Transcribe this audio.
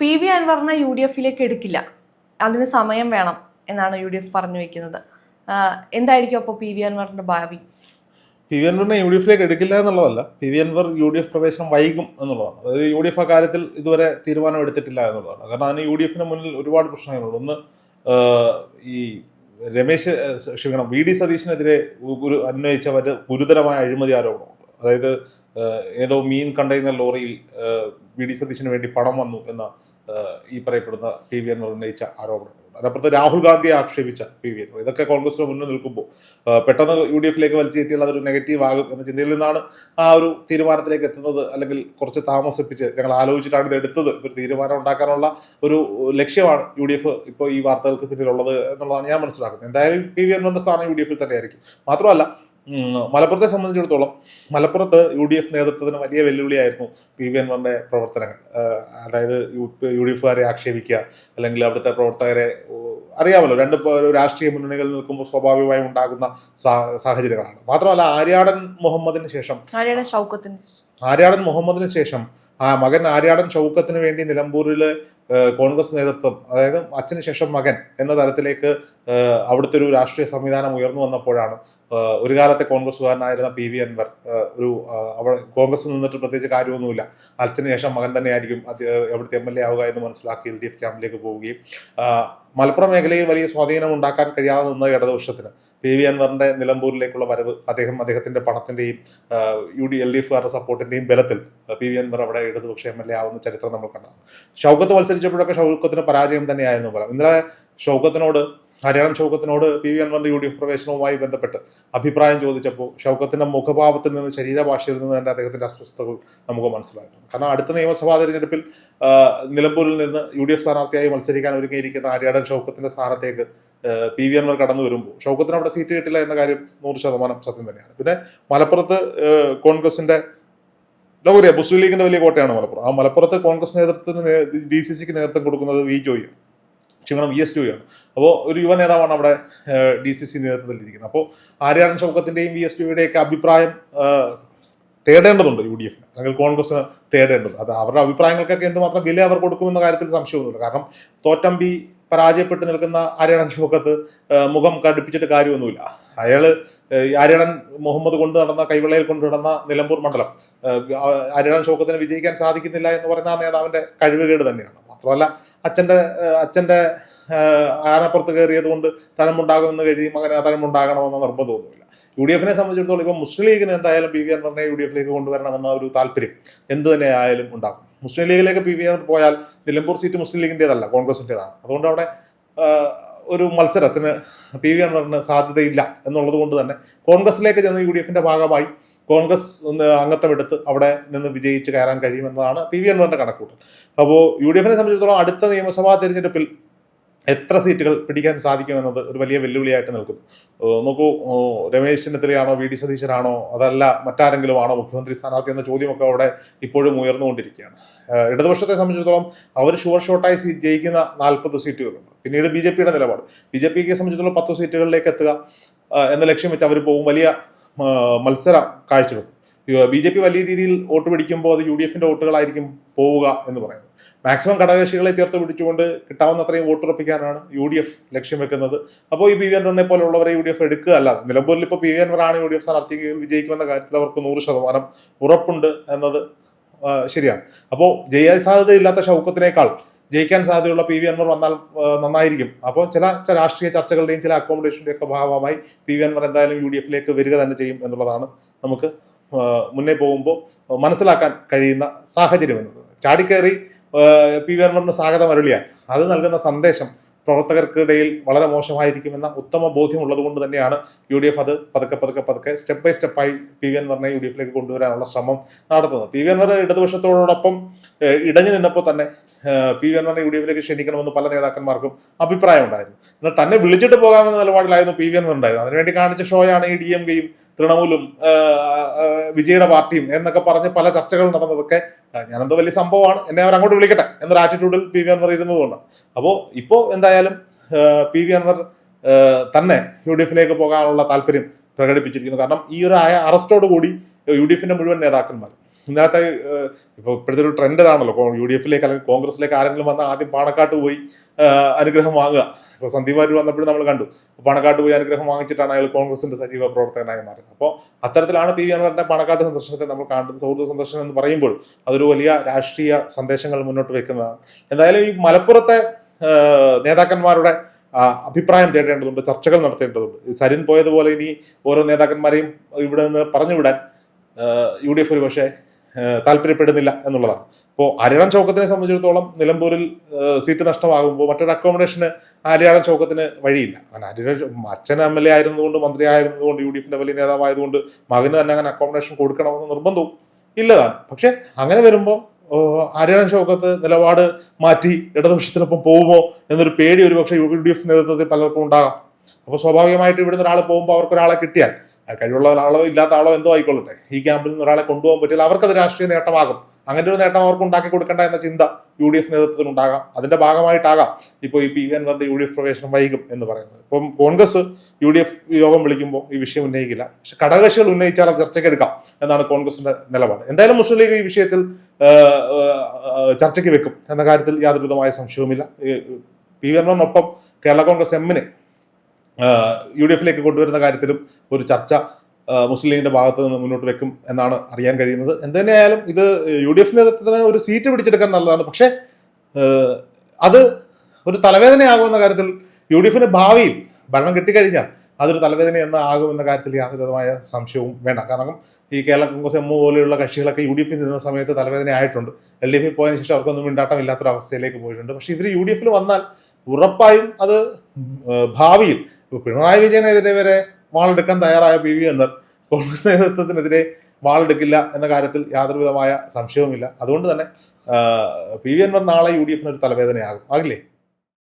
P V അൻവറിനെ U D എഫിലേക്ക് എടുക്കില്ല. അതിന് സമയം വേണം എന്നാണ് യു ഡി എഫ് പറഞ്ഞു വെക്കുന്നത്. എന്തായിരിക്കും അപ്പോൾ പി വി അൻവറിന്റെ ഭാവി? പി വി അൻവറിനെ യു ഡി എഫിലേക്ക് എടുക്കില്ല എന്നുള്ളതല്ല. P V Anvar U D F പ്രവേശനം വൈകും എന്നുള്ളതാണ്. അതായത് യു ഡി എഫ് അക്കാര്യത്തിൽ ഇതുവരെ തീരുമാനം എടുത്തിട്ടില്ല എന്നുള്ളതാണ്. കാരണം അതിന് യു ഡി എഫിന് മുന്നിൽ ഒരുപാട് പ്രശ്നങ്ങളുണ്ട്. ഒന്ന് ഈ രമേശ് ക്ഷമിക്കണം വി ഡി സതീശിനെതിരെ ഒരു അന്വയിച്ച ഒരു ഗുരുതരമായ അഴിമതി ആരോപണമുണ്ട്. അതായത് ഏതോ മീൻ കണ്ടെയ്നർ ലോറിയിൽ വി ഡി സതീശിന് വേണ്ടി പണം വന്നു എന്ന ഈ പറയപ്പെടുന്ന പി വി അൻവർ ഉന്നയിച്ച ആരോപണങ്ങൾ അതിനപ്പുറത്ത് രാഹുൽ ഗാന്ധിയെ ആക്ഷേപിച്ച പി വി അൻവർ. ഇതൊക്കെ കോൺഗ്രസിന് മുന്നിൽ നിൽക്കുമ്പോൾ പെട്ടെന്ന് യു ഡി എഫിലേക്ക് വലിച്ചേറ്റിയാൽ അതൊരു നെഗറ്റീവ് ആകും എന്ന ചിന്തയിൽ നിന്നാണ് ആ ഒരു തീരുമാനത്തിലേക്ക് എത്തുന്നത് അല്ലെങ്കിൽ കുറച്ച് താമസിപ്പിച്ച് ഞങ്ങൾ ആലോചിച്ചിട്ടാണ് ഇത് എടുത്തത്. ഒരു തീരുമാനം ഉണ്ടാക്കാനുള്ള ഒരു ലക്ഷ്യമാണ് യു ഡി എഫ് ഇപ്പോൾ ഈ വാർത്തകൾക്ക് പിന്നിലുള്ളത് എന്നുള്ളതാണ് ഞാൻ മനസ്സിലാക്കുന്നത്. എന്തായാലും പി വി എൻവറിന്റെ സ്ഥാനം യു ഡി എഫിൽ തന്നെയായിരിക്കും. മാത്രമല്ല മലപ്പുറത്തെ സംബന്ധിച്ചിടത്തോളം മലപ്പുറത്ത് യു ഡി എഫ് നേതൃത്വത്തിന് വലിയ വെല്ലുവിളിയായിരുന്നു പി വി അൻവറിന്റെ പ്രവർത്തനങ്ങൾ. അതായത് യു ഡി എഫുകാരെ ആക്ഷേപിക്കുക അല്ലെങ്കിൽ അവിടുത്തെ പ്രവർത്തകരെ അറിയാമല്ലോ രണ്ട് രാഷ്ട്രീയ മുന്നണികളിൽ നിൽക്കുമ്പോൾ സ്വാഭാവികമായും ഉണ്ടാകുന്ന സാ- സാഹചര്യങ്ങളാണ്. മാത്രമല്ല ആര്യാടൻ മുഹമ്മദിന് ശേഷം. ആര്യാടൻ മുഹമ്മദിന് ശേഷം ആ മകൻ ആര്യാടൻ ഷൗക്കത്തിന് വേണ്ടി നിലമ്പൂരിലെ കോൺഗ്രസ് നേതൃത്വം അതായത് അച്ഛന് ശേഷം മകൻ എന്ന തരത്തിലേക്ക് അവിടുത്തെ ഒരു രാഷ്ട്രീയ സംവിധാനം ഉയർന്നു വന്നപ്പോഴാണ് ഒരു കാലത്തെ കോൺഗ്രസ്സുകാരനായിരുന്ന പി വി അൻവർ ഒരു അവിടെ കോൺഗ്രസ് നിന്നിട്ട് പ്രത്യേകിച്ച് കാര്യമൊന്നുമില്ല. അച്ഛന് ശേഷം മകൻ തന്നെയായിരിക്കും എവിടുത്തെ എം എൽ എ ആവുക എന്ന് മനസ്സിലാക്കി എൽ ഡി എഫ് ക്യാമ്പിലേക്ക് പോവുകയും മലപ്പുറം മേഖലയിൽ വലിയ സ്വാധീനം ഉണ്ടാക്കാൻ കഴിയാതെ നിന്ന ഇടതുപക്ഷത്തിന് പി വി അൻവറിന്റെ നിലമ്പൂരിലേക്കുള്ള വരവ് അദ്ദേഹം അദ്ദേഹത്തിന്റെ പണത്തിന്റെയും യു ഡി എൽ ഡി എഫുകാരുടെ സപ്പോർട്ടിന്റെയും ബലത്തിൽ പി വി അൻവർ അവിടെ ഇടതുപക്ഷ എം എൽ എ ആവുന്ന ചരിത്രം നമ്മൾ കണ്ടതാണ്. ഷൗക്കത്ത് മത്സരിച്ചപ്പോഴൊക്കെ ഷൗക്കത്തിന് പരാജയം തന്നെയായിരുന്നു പറയാം. ഇന്നലെ ഷൗക്കത്തിനോട് ഹരിയാണ ഷൗക്കത്തിനോട് പി വി അൻവറിന്റെ യു ഡി എഫ് പ്രവേശനവുമായി ബന്ധപ്പെട്ട് അഭിപ്രായം ചോദിച്ചപ്പോൾ ഷൗക്കത്തിന്റെ മുഖഭാവത്തിൽ നിന്ന് ശരീരഭാഷയിൽ നിന്ന് തന്നെ അദ്ദേഹത്തിന്റെ അസ്വസ്ഥതകൾ നമുക്ക് മനസ്സിലായിരുന്നു കാരണം അടുത്ത നിയമസഭാ തെരഞ്ഞെടുപ്പിൽ നിലമ്പൂരിൽ നിന്ന് യു ഡി എഫ് സ്ഥാനാർത്ഥിയായി മത്സരിക്കാൻ ഒരുങ്ങിയിരിക്കുന്ന ഹരിയാടൻ ഷൗക്കത്തിന്റെ സ്ഥാനത്തേക്ക് പി വി അൻവർ കടന്നു വരുമ്പോൾ ഷൗക്കത്തിന് അവിടെ സീറ്റ് കിട്ടില്ല എന്ന കാര്യം നൂറ് ശതമാനം സത്യം തന്നെയാണ്. പിന്നെ മലപ്പുറത്ത് കോൺഗ്രസിന്റെ പറയുക മുസ്ലിം ലീഗിന്റെ വലിയ കോട്ടയാണ് മലപ്പുറം. ആ മലപ്പുറത്ത് കോൺഗ്രസ് നേതൃത്വത്തിന് ഡി സി സിക്ക് നേതൃത്വം കൊടുക്കുന്നത് വി ജോയിയാണ്. ക്ഷമിക്കണം വി എസ് ജോയിയാണ്. അപ്പോൾ ഒരു യുവ നേതാവാണ് അവിടെ ഡി സി സി നേതൃത്വത്തിലിരിക്കുന്നത്. അപ്പോൾ ആര്യാടൻ ഷൗക്കത്തിന്റെയും വി എസ് ജോയിയുടെയൊക്കെ അഭിപ്രായം തേടേണ്ടതുണ്ട് യു ഡി എഫിന്. അല്ലെങ്കിൽ കോൺഗ്രസിന് തേടേണ്ടത് അത് അവരുടെ അഭിപ്രായങ്ങൾക്കൊക്കെ എന്തുമാത്രം വില അവർ കൊടുക്കുമെന്ന കാര്യത്തിൽ സംശയമൊന്നുമില്ല. കാരണം തോറ്റമ്പി പരാജയപ്പെട്ട് നിൽക്കുന്ന ആര്യാടൻ ഷൗക്കത്ത് മുഖം കടുപ്പിച്ചിട്ട് കാര്യമൊന്നുമില്ല. അയാൾ ആര്യാടൻ മുഹമ്മദ് കൊണ്ട് നടന്ന കൈവെള്ളയിൽ കൊണ്ട് നടന്ന നിലമ്പൂർ മണ്ഡലം. ആര്യണൻ ആ വിജയിക്കാൻ സാധിക്കുന്നില്ല എന്ന് പറയുന്ന ആ നേതാവിന്റെ കഴിവുകേട് തന്നെയാണ്. മാത്രമല്ല അച്ഛന്റെ അച്ഛന്റെ ഏഹ്, ആനപ്പുറത്ത് കയറിയത് കൊണ്ട് തനമുണ്ടാകുമെന്ന് കഴിയും അങ്ങനെ ആ തഴമുണ്ടാകണമെന്ന നിർബന്ധമൊന്നുമില്ല. യു ഡി എഫിനെ സംബന്ധിച്ചിടത്തോളം ഇപ്പം മുസ്ലിം ലീഗിന് എന്തായാലും പി വി അൻവറിനെ യു ഡി എഫിലേക്ക് കൊണ്ടുവരണമെന്ന ഒരു താല്പര്യം എന്ത് തന്നെ ആയാലും ഉണ്ടാകും. മുസ്ലിം ലീഗിലേക്ക് പി വി അൻവർ പോയാൽ നിലമ്പൂർ സീറ്റ് മുസ്ലിം ലീഗിന്റെതല്ല കോൺഗ്രസിന്റെതാണ് അതുകൊണ്ട് അവിടെ ഒരു മത്സരത്തിന് പി വി അൻവറിന് സാധ്യതയില്ല എന്നുള്ളത് കൊണ്ട് തന്നെ കോൺഗ്രസിലേക്ക് ചെന്ന് യു ഡി എഫിന്റെ ഭാഗമായി കോൺഗ്രസ് ഒന്ന് അംഗത്വം എടുത്ത് അവിടെ നിന്ന് വിജയിച്ച് കയറാൻ കഴിയുമെന്നതാണ് പി വി അൻവറിന്റെ കണക്കൂട്ടൽ. അപ്പോൾ യു ഡി എഫിനെ സംബന്ധിച്ചിടത്തോളം അടുത്ത നിയമസഭാ തെരഞ്ഞെടുപ്പിൽ എത്ര സീറ്റുകൾ പിടിക്കാൻ സാധിക്കുമെന്നത് ഒരു വലിയ വെല്ലുവിളിയായിട്ട് നിൽക്കുന്നു നോക്കൂ രമേശ് ചെന്നിത്തലയാണോ വി ഡി സതീശനാണോ അതല്ല മറ്റാരെങ്കിലും ആണോ മുഖ്യമന്ത്രി സ്ഥാനാർത്ഥി എന്ന ചോദ്യമൊക്കെ അവിടെ ഇപ്പോഴും ഉയർന്നുകൊണ്ടിരിക്കുകയാണ്. ഇടതുപക്ഷത്തെ സംബന്ധിച്ചിടത്തോളം അവർ ഷുവർ ഷോട്ടായി സീറ്റ് ജയിക്കുന്ന നാൽപ്പത് സീറ്റുകളുണ്ട്. പിന്നീട് ബി ജെ പിയുടെ നിലപാട്. ബി ജെ പിക്ക് സംബന്ധിച്ചിടത്തോളം പത്ത് സീറ്റുകളിലേക്ക് എത്തുക എന്ന ലക്ഷ്യം വെച്ച് അവർ പോകും. വലിയ മത്സരം കാഴ്ചവെക്കും ബി ജെ പി വലിയ രീതിയിൽ വോട്ട് പിടിക്കുമ്പോൾ അത് യു ഡി എഫിന്റെ വോട്ടുകളായിരിക്കും പോവുക എന്ന് പറയുന്നത് മാക്സിമം ഘടകകക്ഷികളെ ചേർത്ത് പിടിച്ചുകൊണ്ട് കിട്ടാവുന്ന അത്രയും വോട്ടുറപ്പിക്കാനാണ് യു ഡി എഫ് ലക്ഷ്യം വെക്കുന്നത്. അപ്പോൾ ഈ പി വി അൻവറിനെ പോലുള്ളവരെ യു ഡി എഫ് എടുക്കുക അല്ലാതെ നിലമ്പൂരിൽ ഇപ്പോൾ പി വി അൻവറാണ് യു ഡി എഫ് സ്ഥാനാർത്ഥി വിജയിക്കുമെന്ന കാര്യത്തിൽ അവർക്ക് നൂറ് ശതമാനം ഉറപ്പുണ്ട് എന്നത് ശരിയാണ്. അപ്പോൾ ജയ സാധ്യതയില്ലാത്ത ഷൗക്കത്തിനേക്കാൾ ജയിക്കാൻ സാധ്യതയുള്ള പി വി അൻവർ വന്നാൽ നന്നായിരിക്കും. അപ്പോൾ ചില ചില രാഷ്ട്രീയ ചർച്ചകളുടെയും ചില അക്കോമഡേഷന്റെയും ഒക്കെ ഭാഗമായി പി വി അൻവർ എന്തായാലും യു ഡി എഫിലേക്ക് വരിക തന്നെ ചെയ്യും എന്നുള്ളതാണ് നമുക്ക് മുന്നേ പോകുമ്പോൾ മനസ്സിലാക്കാൻ കഴിയുന്ന സാഹചര്യം എന്നുള്ളത് ചാടിക്കയറി പി വി അൻവറിന് സ്വാഗതം അരുളിയാൽ അത് നൽകുന്ന സന്ദേശം പ്രവർത്തകർക്കിടയിൽ വളരെ മോശമായിരിക്കുമെന്ന ഉത്തമ ബോധ്യമുള്ളത് കൊണ്ട് തന്നെയാണ് യു ഡി എഫ് അത് പതുക്കെ പതുക്കെ പതുക്കെ സ്റ്റെപ്പ് ബൈ സ്റ്റെപ്പായി പി വി അൻവറിനെ യു ഡി എഫിലേക്ക് കൊണ്ടുവരാനുള്ള ശ്രമം നടത്തുന്നത്. പി വി അൻവർ ഇടതുപക്ഷത്തോടൊപ്പം ഇടഞ്ഞു നിന്നപ്പോൾ തന്നെ പി വി അൻവറിനെ യു ഡി എഫിലേക്ക് ക്ഷണിക്കണമെന്ന് പല നേതാക്കന്മാർക്കും അഭിപ്രായം ഉണ്ടായിരുന്നു എന്നാൽ തന്നെ വിളിച്ചിട്ട് പോകാമെന്ന നിലപാടിലായിരുന്നു പി വി അൻവർ ഉണ്ടായത് അതിനുവേണ്ടി കാണിച്ച ഷോയാണ് ഈ ഡി എം കെയും തൃണമൂലും വിജയുടെ പാർട്ടിയും എന്നൊക്കെ പറഞ്ഞ് പല ചർച്ചകൾ നടന്നതൊക്കെ ഞാനെന്തോ വലിയ സംഭവമാണ്. എന്നെ അവർ അങ്ങോട്ട് വിളിക്കട്ടെ എന്നൊരു ആറ്റിറ്റ്യൂഡിൽ പി വി അൻവർ ഇരുന്നതുകൊണ്ടാണ്. അപ്പോൾ ഇപ്പോൾ എന്തായാലും പി വി അൻവർ തന്നെ യു ഡി എഫിലേക്ക് പോകാനുള്ള താല്പര്യം പ്രകടിപ്പിച്ചിരിക്കുന്നു. കാരണം ഈ ഒരു ആയ അറസ്റ്റോട് കൂടി യു ഡി എഫിന്റെ മുഴുവൻ നേതാക്കന്മാർ ഇന്നത്തെ ഇപ്പോൾ ഇപ്പൊ ഇപ്പോഴത്തെ ഒരു ട്രെൻഡ് ഇതാണല്ലോ. യു ഡി എഫിലേക്ക് അല്ലെങ്കിൽ കോൺഗ്രസിലേക്ക് ആരെങ്കിലും വന്നാൽ ആദ്യം പാണക്കാട്ട് പോയി അനുഗ്രഹം വാങ്ങുക. ഇപ്പൊ സന്ദീപ് വാര്യർ വന്നപ്പോഴും നമ്മൾ കണ്ടു. പണക്കാട്ട് പോയി അനുഗ്രഹം വാങ്ങിച്ചിട്ടാണ് അയാൾ കോൺഗ്രസിന്റെ സജീവ പ്രവർത്തകനായി മാറിയത് അപ്പോൾ അത്തരത്തിലാണ് പി വി അൻവറിന്റെ പണക്കാട്ട് സന്ദർശനത്തെ നമ്മൾ കാണുന്നത്. സൗഹൃദ സന്ദർശനം എന്ന് പറയുമ്പോൾ അതൊരു വലിയ രാഷ്ട്രീയ സന്ദേശങ്ങൾ മുന്നോട്ട് വെക്കുന്നതാണ്. എന്തായാലും ഈ മലപ്പുറത്തെ നേതാക്കന്മാരുടെ അഭിപ്രായം തേടേണ്ടതുണ്ട് ചർച്ചകൾ നടത്തേണ്ടതുണ്ട്. സരിൻ പോയതുപോലെ ഇനി ഓരോ നേതാക്കന്മാരെയും ഇവിടെ നിന്ന് പറഞ്ഞുവിടാൻ യു ഡി എഫ് ഒരു പക്ഷേ താല്പര്യപ്പെടുന്നില്ല എന്നുള്ളതാണ്. അപ്പോൾ ഹരിയാണം ചൗക്കത്തിനെ സംബന്ധിച്ചിടത്തോളം നിലമ്പൂരിൽ സീറ്റ് നഷ്ടമാകുമ്പോൾ മറ്റൊരു അക്കോമഡേഷന് ഹരിയാണം ചൗക്കത്തിന് വഴിയില്ല. അങ്ങനെ ആര്യാടൻ അച്ഛൻ എം എൽ എ ആയിരുന്നതുകൊണ്ട് മന്ത്രി ആയിരുന്നതുകൊണ്ട് യു ഡി എഫിന്റെ വലിയ നേതാവായതുകൊണ്ട് മകന് തന്നെ അങ്ങനെ അക്കോമഡേഷൻ കൊടുക്കണമെന്ന് നിർബന്ധവും ഇല്ലതാണ്. പക്ഷെ അങ്ങനെ വരുമ്പോൾ ഹരിയാണ ഷൗക്കത്ത് നിലപാട് മാറ്റി ഇടതുപക്ഷത്തിനൊപ്പം പോകുമോ എന്നൊരു പേടി ഒരുപക്ഷെ യു ഡി എഫ് നേതൃത്വത്തിൽ പലർക്കും ഉണ്ടാകാം. അപ്പോൾ സ്വാഭാവികമായിട്ട് ഇവിടുന്ന് ഒരാൾ പോകുമ്പോൾ അവർക്ക് ഒരാളെ കിട്ടിയാൽ കഴിവുള്ള ഒരാളോ ഇല്ലാത്ത ആളോ എന്തോ ആയിക്കൊള്ളട്ടെ. ഈ ക്യാമ്പിൽ നിന്ന് ഒരാളെ കൊണ്ടുപോകാൻ പറ്റിയാൽ അവർക്കത് രാഷ്ട്രീയ നേട്ടമാകും. അങ്ങനെ ഒരു നേട്ടം അവർക്ക് ഉണ്ടാക്കി കൊടുക്കേണ്ട എന്ന ചിന്ത യു ഡി എഫ് നേതൃത്വത്തിൽ ഉണ്ടാകാം. അതിന്റെ ഭാഗമായിട്ടാകാം ഇപ്പോൾ ഈ പി വി അൻവറിന്റെ യു ഡി എഫ് പ്രവേശനം വൈകും എന്ന് പറയുന്നത്. ഇപ്പം കോൺഗ്രസ് യു ഡി എഫ് യോഗം വിളിക്കുമ്പോൾ ഈ വിഷയം ഉന്നയിക്കില്ല. പക്ഷെ ഘടകകക്ഷികൾ ഉന്നയിച്ചാൽ അത് ചർച്ചയ്ക്ക് എടുക്കാം എന്നാണ് കോൺഗ്രസിന്റെ നിലപാട്. എന്തായാലും മുസ്ലിം ലീഗ് ഈ വിഷയത്തിൽ ചർച്ചയ്ക്ക് വെക്കും എന്ന കാര്യത്തിൽ യാതൊരു വിധമായ സംശയവുമില്ല പി വി കേരള കോൺഗ്രസ് എമ്മിനെ യു ഡി എഫിലേക്ക് കൊണ്ടുവരുന്ന കാര്യത്തിലും ഒരു ചർച്ച മുസ്ലിം ലീഗിന്റെ ഭാഗത്ത് നിന്ന് മുന്നോട്ട് വെക്കും എന്നാണ് അറിയാൻ കഴിയുന്നത്. എന്ത് തന്നെയായാലും ഇത് യു ഡി എഫ് നേതൃത്വത്തിന് ഒരു സീറ്റ് പിടിച്ചെടുക്കാൻ നല്ലതാണ്. പക്ഷേ അത് ഒരു തലവേദനയാകുമെന്ന കാര്യത്തിൽ യു ഡി എഫിന് ഭാവിയിൽ ഭരണം കിട്ടിക്കഴിഞ്ഞാൽ അതൊരു തലവേദന എന്ന ആകുമെന്ന കാര്യത്തിൽ യാതൊരുവിധമായ സംശയവും വേണ്ട. കാരണം ഈ കേരള കോൺഗ്രസ് എം പോലെയുള്ള കക്ഷികളൊക്കെ യു ഡി എഫിൽ നിന്ന സമയത്ത് തലവേദന ആയിട്ടുണ്ട് എൽ ഡി എഫിൽ പോയതിനു ശേഷം അവർക്കൊന്നും മിണ്ടാട്ടം ഇല്ലാത്തൊരു അവസ്ഥയിലേക്ക് പോയിട്ടുണ്ട്. പക്ഷേ ഇവർ യു ഡി എഫിൽ വന്നാൽ ഉറപ്പായും അത് ഭാവിയിൽ പിണറായി വിജയനെതിരെ വരെ വാളെടുക്കാൻ തയ്യാറായ പി വി അൻവർ കോൺഗ്രസ് നേതൃത്വത്തിനെതിരെ വാളെടുക്കില്ല എന്ന കാര്യത്തിൽ യാതൊരുവിധമായ സംശയവുമില്ല. അതുകൊണ്ട് തന്നെ പി വി അൻവർ നാളെ യു ഡി എഫിന് ഒരു തലവേദനയാകും. ആകില്ലേ?